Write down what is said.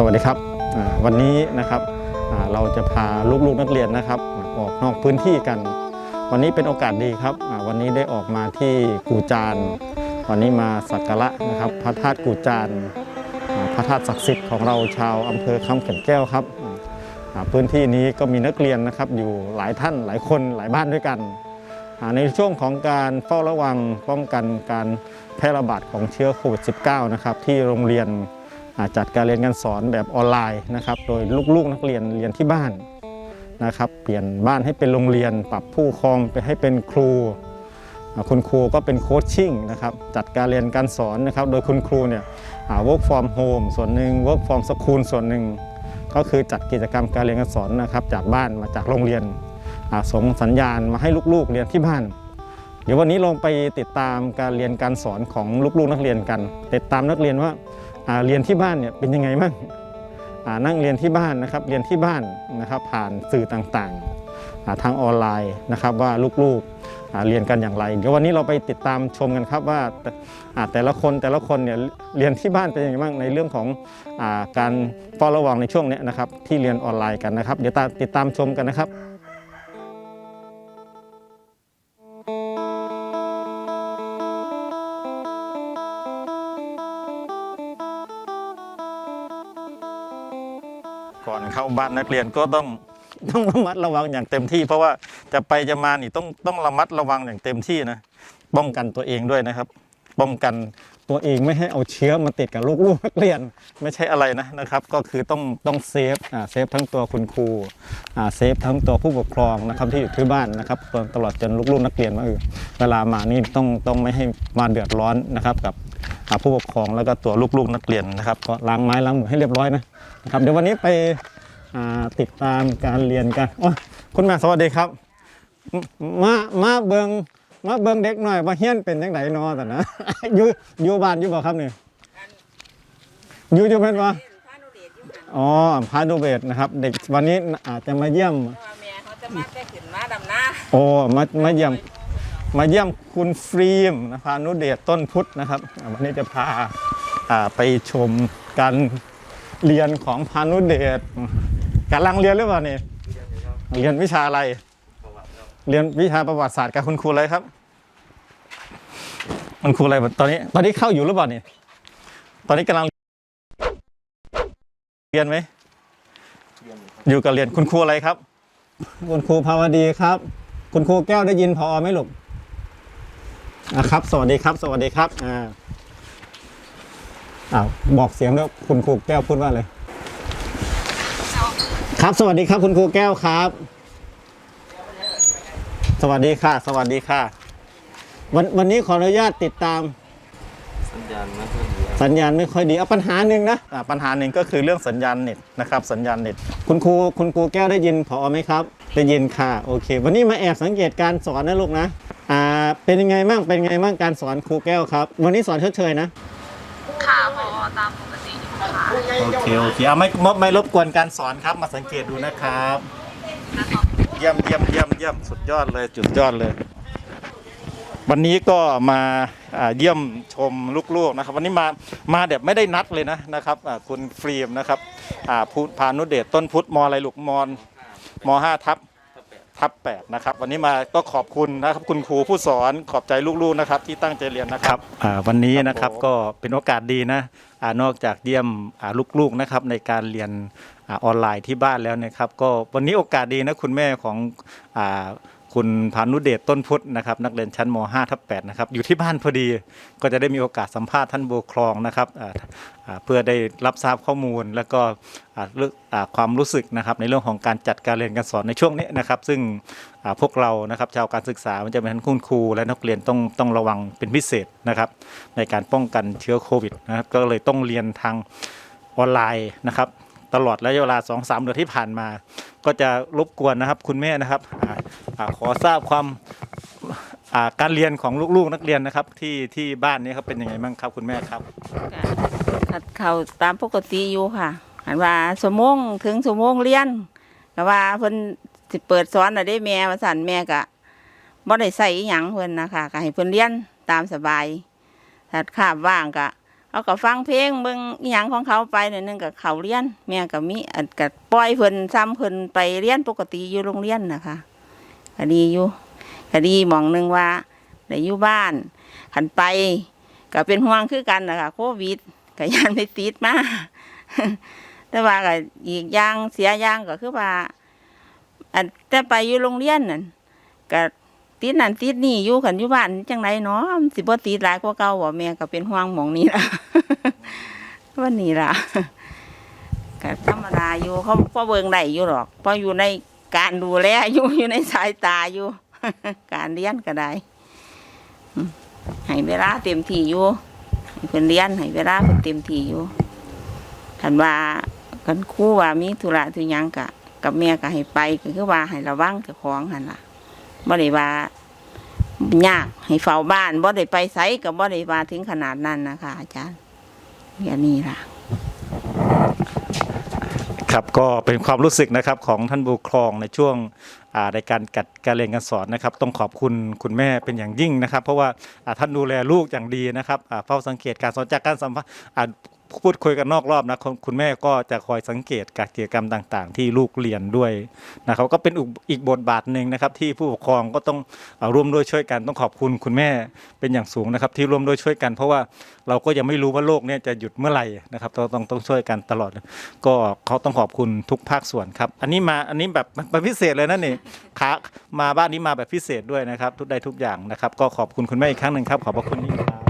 สวัสดีครับวันนี้นะครับเราจะพาลูกๆนักเรียนนะครับออกนอกพื้นที่กัน วันนี้เป็นโอกาสดีครับวันนี้ได้ออกมาที่กูจานวันนี้มาสักการะนะครับพระธาตุกูจานพระธาตุศักดิ์สิทธิ์ของเราชาวอำเภอคำเขื่อนแก้วครับพื้นที่นี้ก็มีนักเรียนนะครับอยู่หลายท่านหลายคนหลายบ้านด้วยกัน ในช่วงของการเฝ้าระวังป้องกันการแพร่ระบาดของเชื้อโควิด -19 นะครับที่โรงเรียน จัดการเรียนการสอนแบบออนไลน์นะครับ โดยลูกๆนักเรียนเรียนที่บ้านนะครับ เปลี่ยนบ้านให้เป็นโรงเรียน ปรับผู้ครองไปให้เป็นครู คุณครูก็เป็นโคชชิ่งนะครับ จัดการเรียนการสอนนะครับ โดยคุณครูเนี่ยอ่า work from home ส่วนหนึ่ง work from school ส่วนหนึ่ง ก็คือจัดกิจกรรมการเรียนการสอนนะครับ จากบ้านมาจากโรงเรียนส่งสัญญาณมาให้ลูกๆเรียนที่บ้าน เดี๋ยววันนี้ลงไปติดตามการเรียนการสอนของลูกๆนักเรียนกัน ติดตามนักเรียนว่า เรียนที่บ้านเนี่ยเป็นยังไงบ้างอ่านั่งเรียนที่บ้านนะครับเรียนที่บ้านนะครับผ่านสื่อต่างๆทางออนไลน์นะครับว่าลูกๆเรียนกันอย่างไรเดี๋ยววันนี้เราไปติดตามชมกันครับว่าแต่อ่าแต่ละคนแต่ละคนเนี่ยเรียนที่บ้านเป็นยังไงบ้างในเรื่องของอการเฝ้าระวังในช่วงเนี้ยนะครับที่เรียนออนไลน์กันนะครับ เดี๋ยวตาติดตามชมกันนะครับ ก่อนเข้าบ้านนักเรียนก็ต้องต้องระมัดระวังอย่างเต็มที่ เพราะว่าจะไปจะมานี่ต้องต้องระมัดระวังอย่างเต็มที่นะป้องกันตัวเองด้วยนะครับ ป้องกันตัวเองไม่ให้เอาเชื้อมาติดกับลูกๆนักเรียนไม่ใช่อะไรนะนะครับ ก็คือต้องต้องเซฟอ่าเซฟทั้งตัวคุณครูอ่าเซฟทั้งตัวผู้ปกครองนะครับที่อยู่ที่บ้านนะครับตลอดตลอดจนลูกๆนักเรียนว่าเออเวลามานี่ต้องต้องไม่ให้มาเดือดร้อนนะครับกับ ผู้ปกครองแล้วก็ตัวลูกๆนักเรียนนะครับก็ล้างไม้ล้างมือให้เรียบร้อยนะนะครับเดี๋ยววันนี้ไปอ่าติดตามการเรียนกันโอ้ยคุณแม่สวัสดีครับมมามาเบิงมาเบิงเด็กหน่อยมาเฮียนเป็นยังไงนอแต่นะอยู่อยู่บ้านอยู่บ่ครับนี่อยู่อยู่เป็นบ่พานุเดชอยู่หันอ๋อพาดูเบตนะครับ เด็กวันนี้อาจจะมาเยี่ยมเพราะว่าแม่เขาจะมาได้ขึ้นมาดำหน้าโอ้มามาเยี่ยม มาเยี่ยมคุณฟรีมนะพานุเดชต้นพุทธนะครับอ่าวันนี้จะพาอ่าไปชมการเรียนของพานุเดชกำลังเรียนหรือเปล่านี่เรียนวิชาอะไร เรียนวิชาประวัติศาสตร์กับคุณครูอะไรครับคุณครูอะไรตอนนี้ ตอนนี้เข้าอยู่หรือเปล่านี่ตอนนี้กำลังเรียนไหมอยู่กับเรียนคุณครูอะไรครับ คุณครูภาวดีครับ คุณครูแก้วได้ยินพอไหมลูก อะครับ สวัสดีครับ สวัสดีครับอ่าอ้าวบอกเสียงแล้วคุณครูแก้วพูดว่าอะไรครับ สวัสดีครับคุณครูแก้วครับ สวัสดีค่ะ สวัสดีค่ะ วันวันนี้ขออนุญาตติดตาม สัญญาณไม่ค่อยดีสัญญาณไม่ค่อยดีเอาปัญหาหนึ่งนะอ่าปัญหาหนึ่งก็คือเรื่องสัญญาณเน็ตนะครับสัญญาณเน็ตคุณครูคุณครูแก้วได้ยินพอไหมครับได้ยินค่ะโอเค วันนี้มาแอบสังเกตการสอนนะลูกนะอ่า เป็นยังไงบ้างเป็นยังไงบ้างการสอนครูแก้วครับ วันนี้สอนเฉยๆนะ ค่ะพอตามปกติอยู่ค่ะโอเคโอเคเอาไม่ไม่ไม่รบกวนการสอนครับ มาสังเกตดูนะครับ เยี่ยมเยี่ยมเยี่ยมเยี่ยมสุดยอดเลยจุดยอดเลย วันนี้ก็มาอ่าเยี่ยมชมลูกๆนะครับ วันนี้มามาแบบไม่ได้นัดเลยนะนะครับอ่าคุณฟรีมนะครับอ่าพุพานุเดชต้นพุทธมอะไรลูกมอนมห้าทับ ทับแปดนะครับวันนี้มาก็ขอบคุณนะครับคุณครูผู้สอนขอบใจลูกๆนะครับที่ตั้งใจเรียนนะครับอ่าวันนี้นะครับก็เป็นโอกาสดีนะอ่านอกจากเยี่ยมอ่าลูกๆนะครับในการเรียนอ่าออนไลน์ที่บ้านแล้วนะครับ ก็วันนี้โอกาสดีนะคุณแม่ของอา คุณพานุเดชต้นพุทธนะครับนักเรียนชั้นม 5 ทับ8นะครับอยู่ที่บ้านพอดีก็จะได้มีโอกาสสัมภาษณ์ท่านโบครองนะครับเพื่อได้รับทราบข้อมูล แล้วก็ความรู้สึกนะครับในเรื่องของการจัดการเรียนการสอนในช่วงนี้นะครับซึ่งพวกเรานะครับชาวการศึกษามันจะเป็นทั้งคุณครูและนักเรียนต้องต้องระวังเป็นพิเศษนะครับในการป้องกันเชื้อโควิดนะครับก็เลยต้องเรียนทางออนไลน์นะครับตลอดระยะเวลา2อสเดือนที่ผ่านมา ก็จะรบกวนนะครับคุณแม่นะครับ อาขอทราบความอ่าการเรียนของลูกๆนักเรียนนะครับ ที่ที่บ้านนี้ครับเป็นยังไงบ้างครับคุณแม่ครับขัดเข่าตามปกติอยู่ค่ะหันว่าสมงถึงสมงเรียนก็ว่าเพิ่นสิเปิดสอนน่ะได้แม่ว่าสั่นแม่ก็บ่ได้ใส่อิหยังเพิ่นนะคะก็ให้เพิ่นเรียนตามสบายถ้าคาบว่างก็เอาก็ฟังเพลงเบิ่งอีหยังของเขาไปเนี่ยนึงกับเขาเรียน แม่ก็มีอันก็ปล่อยเพิ่นซ้ำเพิ่นไปเรียนปกติอยู่โรงเรียนนะคะ ก็ดีอยู่ก็ดีมองหนึงว่าได้อยู่บ้านขันไปก็เป็นห่วงคือกันนะคะโควิดก็ยันไปติดมาแต่ว่าก็อีกอย่างเสียอย่างก็คือว่าอันแต่ไปอยู่โรงเรียนนั่นก็ติดนั่นติดนี่อยู่กันอยู่บ้านจังไรเนาะสิบ่ติดหลายกว่าเก่าบ่แม่ก็เป็นห่วงหมองนี้ล่ะวันนี้ล่ะก็ธรรมดาอยู่เขาพ่อเบิงได้อยู่หรอกเพออยู่ใน การดูแลอยู่อยู่ในสายตาอยู่ การเรียนก็ได้ให้เวลาเต็มที่อยู่เพิ่นเรียนให้เวลาเพิ่นเต็มที่อยู่คันว่ากันคู่ว่ามีธุระทุย่างกะ กับแม่ก็ให้ไปก็คือว่าให้ระวังเจ้าของหันล่ะบ่ได้ว่ายากให้เฝ้าบ้านบ่ได้ไปไสก็บ่ได้ว่าถึงขนาดนั้นนะคะอาจารย์อย่างนี้ล่ะ ครับก็เป็นความรู้สึกนะครับของท่านผู้ครองในช่วงในการกัดการเรียนการสอนนะครับ ต้องขอบคุณคุณแม่เป็นอย่างยิ่งนะครับ เพราะว่าท่านดูแลลูกอย่างดีนะครับเฝ้าสังเกตการสอนจากการสัมภาษณ์ พูดคุยกันนอกรอบนะคุณแม่ก็จะคอยสังเกตการกิจกรรมต่าง ๆ ที่ลูกเรียนด้วยนะครับก็เป็นอีกบทบาทหนึ่งนะครับ ที่ผู้ปกครองก็ต้องอ่าร่วมด้วยช่วยกันต้องขอบคุณคุณแม่เป็นอย่างสูงนะครับ ที่ร่วมด้วยช่วยกัน เพราะว่าเราก็ยังไม่รู้ว่าโลกเนี้จะหยุดเมื่อไหร่นะครับต้องต้องต้องช่วยกันตลอด ก็เขาต้องขอบคุณทุกภาคส่วนครับ อันนี้มาอันนี้แบบแบบพิเศษเลยนะนี่ขามาบ้านนี้มาแบบพิเศษด้วยนะครับ ทุกใดทุกอย่างนะครับ ก็ขอบคุณคุณแม่อีกครั้งหนึ่งครับ ขอบพระคุณนี่ครับ